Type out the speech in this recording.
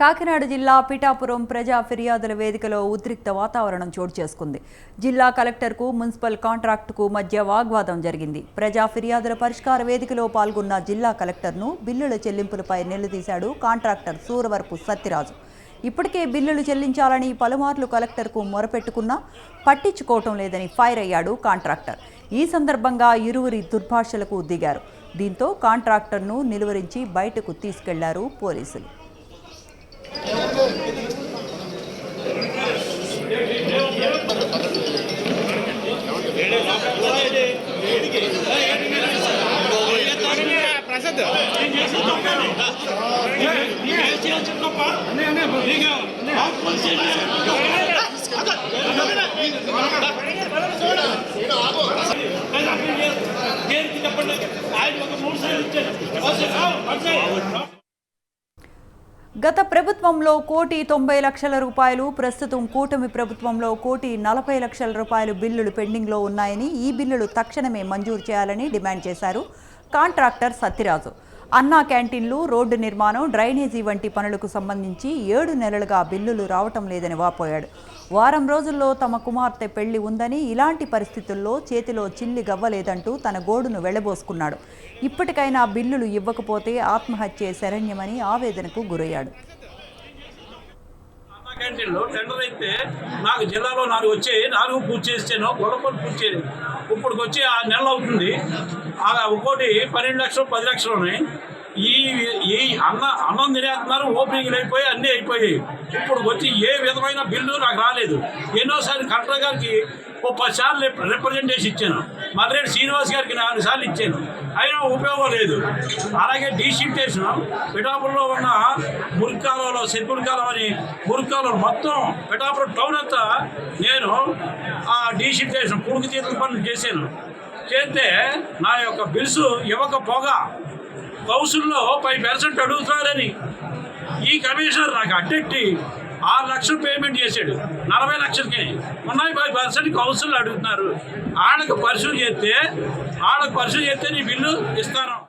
కాకినాడ జిల్లా పిఠాపురం ప్రజా ఫిర్యాదుల వేదికలో ఉద్రిక్త వాతావరణం చోటు చేసుకుంది. జిల్లా కలెక్టర్కు మున్సిపల్ కాంట్రాక్టుకు మధ్య వాగ్వాదం జరిగింది. ప్రజా ఫిర్యాదుల పరిష్కార వేదికలో పాల్గొన్న జిల్లా కలెక్టర్ను బిల్లుల చెల్లింపులపై నిలదీశాడు కాంట్రాక్టర్ సూరవరపు సత్యరాజు. ఇప్పటికే బిల్లులు చెల్లించాలని పలుమార్లు కలెక్టర్కు మొరపెట్టుకున్నా పట్టించుకోవటం లేదని ఫైర్ అయ్యాడు కాంట్రాక్టర్. ఈ సందర్భంగా ఇరువురి దుర్భాషలకు దిగారు. దీంతో కాంట్రాక్టర్ను నిలువరించి బయటకు తీసుకెళ్ళారు పోలీసులు. ప్రసాద్. చెప్పండి ఆయన ఒక మూడు సార్లు ఇచ్చాడు గత ప్రభుత్వంలో కోటి తొంభై లక్షల రూపాయలు ప్రస్తుతం కూటమి ప్రభుత్వంలో కోటి నలభై లక్షల రూపాయలు బిల్లులు పెండింగ్లో ఉన్నాయని ఈ బిల్లులు తక్షణమే మంజూరు చేయాలని డిమాండ్ చేశారు కాంట్రాక్టర్ సత్యరాజు అన్నా క్యాంటీన్లు రోడ్డు నిర్మాణం డ్రైనేజీ వంటి పనులకు సంబంధించి ఏడు నెలలుగా బిల్లులు రావటం లేదని వాపోయాడు. వారం రోజుల్లో తమ కుమార్తె పెళ్ళి ఉందని ఇలాంటి పరిస్థితుల్లో చేతిలో చిల్లి గవ్వలేదంటూ తన గోడును వెళ్ళబోసుకున్నాడు. ఇప్పటికైనా బిల్లులు ఇవ్వకపోతే ఆత్మహత్యే శరణ్యమని ఆవేదనకు గురయ్యాడు. క్యాంటీన్లో టెండర్ అయితే నాకు జిల్లాలో నాలుగు వచ్చాయి. నాలుగు పూర్తి చేస్తేనో గొడవలు పూర్తి చేయలేదు. ఇప్పటికి వచ్చి ఆ నెల అవుతుంది. ఆ ఒక్కోటి పన్నెండు లక్షలు పది లక్షలు ఉన్నాయి. ఈ ఈ అన్న అన్నం తినేస్తున్నారు. ఓపెనింగ్లు అయిపోయి అన్నీ అయిపోయాయి. ఇప్పుడు వచ్చి ఏ విధమైన బిల్లు నాకు రాలేదు. ఎన్నోసార్లు కలెక్టర్ గారికి ఓ పది సార్లు రిప్రజెంటేషన్ ఇచ్చాను. మద్రేడు శ్రీనివాస్ గారికి నాలుగు సార్లు ఇచ్చాను. అయినా ఉపయోగం లేదు. అలాగే డీషిఫ్టేషన్ పిఠాపురంలో ఉన్న మురికాలలో సెల్పురికాలం అని మురికాలం మొత్తం పిఠాపురం టౌన్ అంతా నేను ఆ డీసిటేషన్ పురుగు తీర్థ పనులు చేశాను. చేస్తే నా యొక్క బిల్స్ ఇవ్వకపోగా కౌన్సిల్లో ఫైవ్ పర్సెంట్ అడుగుతున్నారని ఈ కమిషనర్ నాకు అడ్డెట్టి ఆరు లక్షలు పేమెంట్ చేశాడు. నలభై లక్షలకి. ఉన్నాయి పది పర్సెంట్ కౌన్సిల్ అడుగుతున్నారు. ఆడకు పరిశీలి చేస్తే ఆడకు పరిశీలి చేస్తే నీ బిల్లు ఇస్తాను.